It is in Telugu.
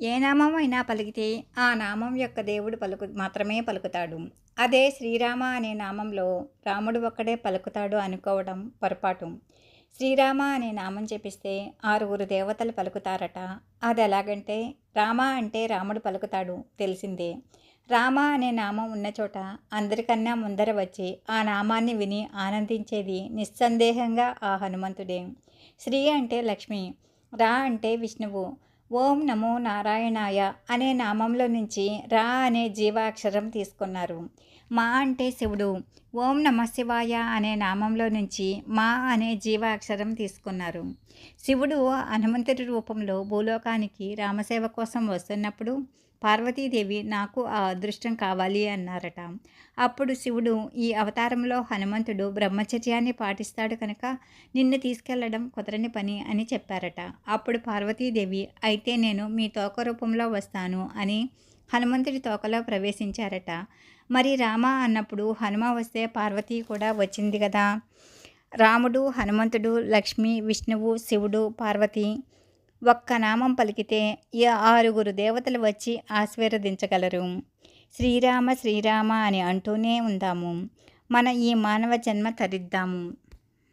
ఏ నామం అయినా పలికితే ఆ నామం యొక్క దేవుడు పలుకు మాత్రమే పలుకుతాడు. అదే శ్రీరామ అనే నామంలో రాముడు ఒక్కడే పలుకుతాడు అనుకోవడం పొరపాటు. శ్రీరామ అనే నామం చెప్పిస్తే ఆరుగురు దేవతలు పలుకుతారట. అది ఎలాగంటే రామ అంటే రాముడు పలుకుతాడు తెలిసిందే. రామ అనే నామం ఉన్న చోట అందరికన్నా ముందర వచ్చి ఆ నామాన్ని విని ఆనందించేది నిస్సందేహంగా ఆ హనుమంతుడే. శ్రీ అంటే లక్ష్మి రా అంటే విష్ణువు ఓం నమో నారాయణాయ అనే నామంలో నుంచి రా అనే జీవాక్షరం తీసుకున్నారు. మా అంటే శివుడు. ఓం నమ శివాయ అనే నామంలో నుంచి మా అనే జీవాక్షరం తీసుకున్నారు. శివుడు హనుమంతుడి రూపంలో భూలోకానికి రామసేవ కోసం వస్తున్నప్పుడు పార్వతీదేవి నాకు ఆ అదృష్టం కావాలి అన్నారట. అప్పుడు శివుడు ఈ అవతారంలో హనుమంతుడు బ్రహ్మచర్యాన్ని పాటిస్తాడు కనుక నిన్ను తీసుకెళ్ళడం కుదరని పని అని చెప్పారట. అప్పుడు పార్వతీదేవి అయితే నేను మీ తోక రూపంలో వస్తాను అని హనుమంతుడి తోకలో ప్రవేశించారట. మరి రామ అన్నప్పుడు హనుమ వస్తే పార్వతి కూడా వచ్చింది కదా రాముడు హనుమంతుడు లక్ష్మి విష్ణువు శివుడు పార్వతి ఒక్క నామం పలికితే ఈ ఆరుగురు దేవతలు వచ్చి ఆశీర్వదించగలరు. శ్రీరామ శ్రీరామ అని అంటూనే ఉందాము. మన ఈ మానవ జన్మ తరిద్దాము.